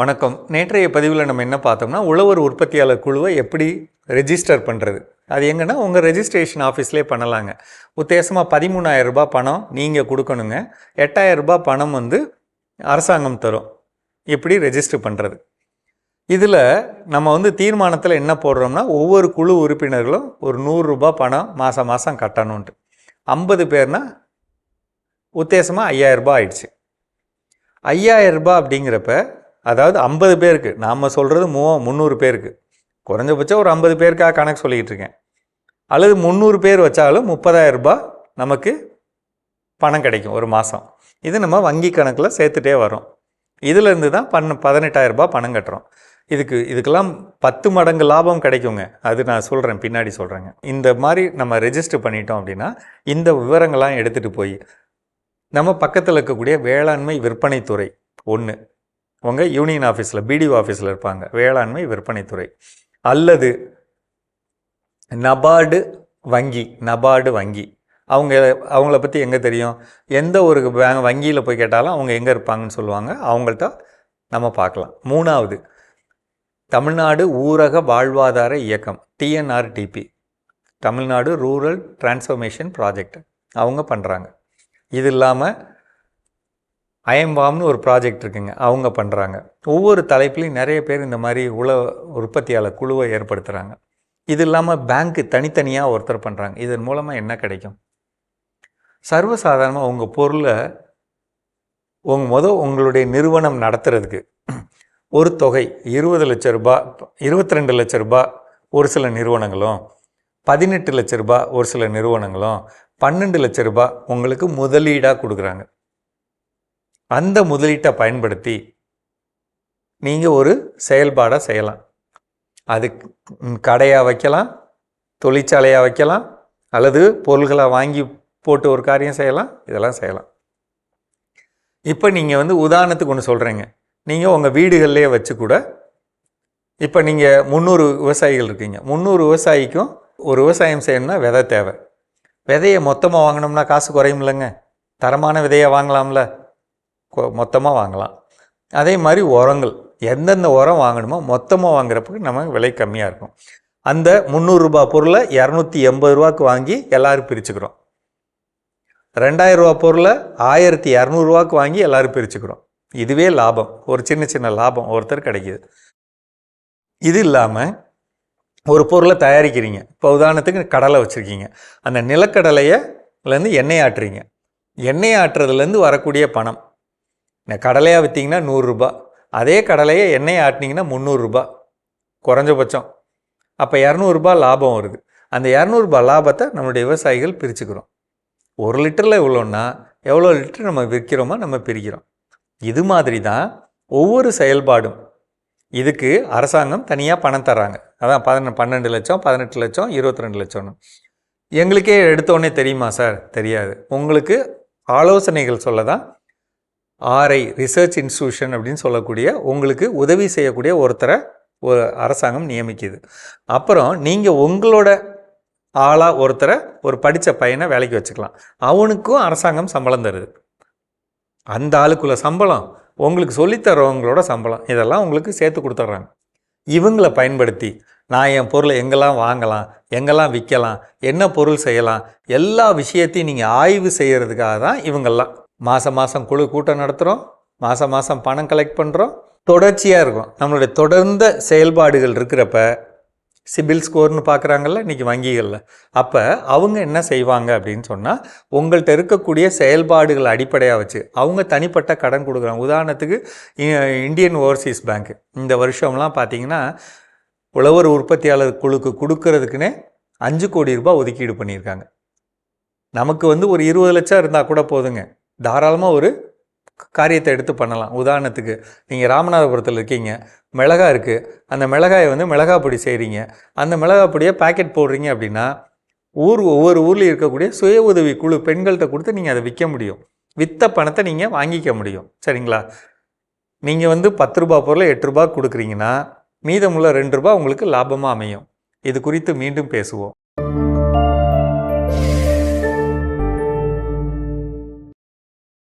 வணக்கம். நேற்றைய பதிவில் நம்ம என்ன பார்த்தோம்னா உழவர் உற்பத்தியாளர் குழுவை எப்படி ரெஜிஸ்டர் பண்ணுறது அது எங்கன்னா உங்கள் ரெஜிஸ்ட்ரேஷன் ஆஃபீஸ்லேயே பண்ணலாங்க. உத்தேசமாக பதிமூணாயிரம் ரூபாய் பணம் நீங்கள் கொடுக்கணுங்க. எட்டாயிரம் ரூபாய் பணம் வந்து அரசாங்கம் தரும். எப்படி ரெஜிஸ்டர் பண்ணுறது இதில் நம்ம வந்து தீர்மானத்தில் என்ன போடுறோம்னா ஒவ்வொரு குழு உறுப்பினர்களும் ஒரு நூறுரூபா பணம் மாதம் மாதம் கட்டணுன்ட்டு ஐம்பது பேர்னால் உத்தேசமாக ஐயாயிரரூபா ஆயிடுச்சு. ஐயாயிரரூபா அப்படிங்கிறப்ப அதாவது ஐம்பது பேருக்கு நாம் சொல்கிறது மூ முந்நூறு பேருக்கு. குறைஞ்சபட்சம் ஒரு ஐம்பது பேருக்காக கணக்கு சொல்லிக்கிட்டு இருக்கேன். அல்லது முந்நூறு பேர் வச்சாலும் முப்பதாயிரம் ரூபாய் நமக்கு பணம் கிடைக்கும் ஒரு மாதம் இது நம்ம வங்கி கணக்கில் சேர்த்துட்டே வரோம் இதிலேருந்து தான் பன் பதினெட்டாயிரம் ரூபாய் பணம் கட்டுறோம். இதுக்கு இதுக்கெல்லாம் பத்து மடங்கு லாபம் கிடைக்குங்க. அது நான் சொல்கிறேன் பின்னாடி சொல்கிறேங்க இந்த மாதிரி நம்ம ரெஜிஸ்டர் பண்ணிட்டோம் அப்படின்னா இந்த விவரங்கள்லாம் எடுத்துகிட்டு போய் நம்ம பக்கத்தில் இருக்கக்கூடிய வேளாண்மை விற்பனைத்துறை ஒன்று உங்கள் யூனியன் ஆஃபீஸில் பிடிஓ ஆஃபீஸில் இருப்பாங்க. வேளாண்மை விற்பனைத்துறை. அல்லது நபார்டு வங்கி நபார்டு வங்கி. அவங்க அவங்கள பற்றி எங்கே தெரியும்? எந்த ஒரு பேங்க் வங்கியில் போய் கேட்டாலும் அவங்க எங்கே இருப்பாங்கன்னு சொல்லுவாங்க. அவங்கள்ட்ட நம்ம பார்க்கலாம். மூணாவது தமிழ்நாடு ஊரக வாழ்வாதார இயக்கம் T N R T P Tamil Nadu rural transformation project. அவங்க பண்ணுறாங்க இது இல்லாமல் அயம்பாம்னு ஒரு ப்ராஜெக்ட் இருக்குங்க. அவங்க பண்ணுறாங்க ஒவ்வொரு தலைப்புலையும் நிறைய பேர் இந்த மாதிரி உல உற்பத்தியாளர் குழுவை ஏற்படுத்துகிறாங்க இது இல்லாமல் பேங்க்கு தனித்தனியாக ஒருத்தர் பண்ணுறாங்க இதன் மூலமாக என்ன கிடைக்கும்? சர்வசாதாரணமாக உங்கள் பொருளை உங்க மொதல் உங்களுடைய நிறுவனம் நடத்துறதுக்கு ஒரு தொகை இருபது லட்ச ரூபாய் இருபத்தி ரெண்டு லட்ச ரூபாய் ஒரு சில நிறுவனங்களும் பதினெட்டு லட்ச ரூபாய் ஒரு சில நிறுவனங்களும் பன்னெண்டு லட்ச ரூபாய் உங்களுக்கு முதலீடாக கொடுக்குறாங்க. அந்த முதலீட்டை பயன்படுத்தி நீங்கள் ஒரு செயல்பாடாக செய்யலாம். அது கடையாக வைக்கலாம் தொழிற்சாலையாக வைக்கலாம் அல்லது பொருள்களை வாங்கி போட்டு ஒரு காரியம் செய்யலாம் இதெல்லாம் செய்யலாம். இப்போ நீங்கள் வந்து உதாரணத்துக்கு ஒன்று சொல்கிறீங்க நீங்கள் உங்கள் வீடுகள்லேயே வச்சு கூட இப்போ நீங்கள் முந்நூறு விவசாயிகள் இருக்கீங்க. முந்நூறு விவசாயிக்கும் ஒரு விவசாயம் செய்யணும்னா விதை தேவை. விதையை மொத்தமாக வாங்கினோம்னா காசு குறையும்லங்க தரமான விதையை வாங்கலாம்ல. மொத்தமாக வாங்கலாம். அதே மாதிரி உரங்கள். எந்தெந்த உரம் வாங்கணுமோ மொத்தமாக வாங்குறப்பக்கு நம்ம விலை கம்மியாக இருக்கும். அந்த முந்நூறுரூபா பொருளை இரநூத்தி எண்பது ரூபாய்க்கு வாங்கி எல்லோரும் பிரிச்சுக்கிறோம். ரெண்டாயிரரூபா பொருளை ஆயிரத்தி இரநூறுவாக்கு வாங்கி எல்லோரும் பிரிச்சுக்கிறோம். இதுவே லாபம். ஒரு சின்ன சின்ன லாபம் ஒருத்தர் கிடைக்கிது. இது இல்லாமல் ஒரு பொருளை தயாரிக்கிறீங்க. இப்போ உதாரணத்துக்கு கடலை வச்சுருக்கீங்க. அந்த நிலக்கடலையிலேருந்து எண்ணெய் ஆட்டுறீங்க. எண்ணெய் ஆட்டுறதுலேருந்து வரக்கூடிய பணம். இந்த கடலையாக விற்றீங்கன்னா நூறுரூபா. அதே கடலையை எண்ணெய் ஆட்டினீங்கன்னா முந்நூறுரூபா. குறைஞ்சபட்சம். அப்போ இரநூறுபா லாபம் வருது. அந்த இரநூறுபா லாபத்தை நம்மளுடைய விவசாயிகள் பிரிச்சுக்கிறோம். ஒரு லிட்டரில் எவ்வளோன்னா எவ்வளோ லிட்டர் நம்ம விற்கிறோமோ நம்ம பிரிக்கிறோம். இது மாதிரி தான் ஒவ்வொரு செயல்பாடும். இதுக்கு அரசாங்கம் தனியாக பணம் தராங்க அதான் பதின பன்னெண்டு லட்சம் பதினெட்டு லட்சம் இருபத்தி ரெண்டு லட்சம்னு. எங்களுக்கே எடுத்தோடனே தெரியுமா சார்? தெரியாது. உங்களுக்கு ஆலோசனைகள் சொல்ல தான் ஆர்ஐ ரிசர்ச் இன்ஸ்டியூஷன் அப்படின்னு சொல்லக்கூடிய உங்களுக்கு உதவி செய்யக்கூடிய ஒருத்தரை ஒரு அரசாங்கம் நியமிக்குது. அப்புறம் நீங்கள் உங்களோட ஆளாக ஒருத்தரை ஒரு படித்த பையனை வேலைக்கு வச்சுக்கலாம். அவனுக்கும் அரசாங்கம் சம்பளம் தருது. அந்த ஆளுக்குள்ள சம்பளம் உங்களுக்கு சொல்லித்தரவங்களோட சம்பளம் இதெல்லாம் உங்களுக்கு சேர்த்து கொடுத்துட்றாங்க. இவங்களை பயன்படுத்தி நான் என் பொருளை எங்கெல்லாம் வாங்கலாம் எங்கெல்லாம் விற்கலாம் என்ன பொருள் செய்யலாம் எல்லா விஷயத்தையும் நீங்கள் ஆய்வு செய்கிறதுக்காக தான் இவங்கெல்லாம் மாதம் மாதம் குழு கூட்டம் நடத்துகிறோம் மாதம் மாதம் பணம் கலெக்ட் பண்ணுறோம் தொடர்ச்சியாக இருக்கும். நம்மளுடைய தொடர்ந்த செயல்பாடுகள் இருக்கிறப்ப சிபில் ஸ்கோர்னு பார்க்குறாங்கல்ல இன்றைக்கி வங்கிகளில். அப்போ அவங்க என்ன செய்வாங்க அப்படின்னு சொன்னால் உங்கள்கிட்ட இருக்கக்கூடிய செயல்பாடுகள் அடிப்படையாக வச்சு அவங்க தனிப்பட்ட கடன் கொடுக்குறாங்க. உதாரணத்துக்கு இந்தியன் ஓவர்சீஸ் பேங்க். இந்த வருஷம்லாம் பார்த்தீங்கன்னா உழவர் உற்பத்தியாளர் குழுக்கு கொடுக்கறதுக்குன்னே அஞ்சு கோடி ரூபாய் ஒதுக்கீடு பண்ணியிருக்காங்க. நமக்கு வந்து ஒரு இருபது லட்சம் இருந்தால் கூட போதுங்க. தாராளமாக ஒரு காரியத்தை எடுத்து பண்ணலாம். உதாரணத்துக்கு நீங்கள் ராமநாதபுரத்தில் இருக்கீங்க மிளகா இருக்குது அந்த மிளகாயை வந்து மிளகா பொடி செய்கிறீங்க அந்த மிளகா பொடியை பேக்கெட் போடுறீங்க அப்படின்னா ஊர் ஒவ்வொரு ஊர்லேயும் இருக்கக்கூடிய சுய உதவி குழு பெண்கள்கிட்ட கொடுத்து நீங்கள் அதை விற்க முடியும். விற்ற பணத்தை நீங்கள் வாங்கிக்க முடியும். சரிங்களா? நீங்கள் வந்து பத்து ரூபா பொருளை எட்டு ரூபா கொடுக்குறீங்கன்னா மீதமுள்ள ரெண்டு ரூபா உங்களுக்கு லாபமாக அமையும். இது குறித்து மீண்டும் பேசுவோம்.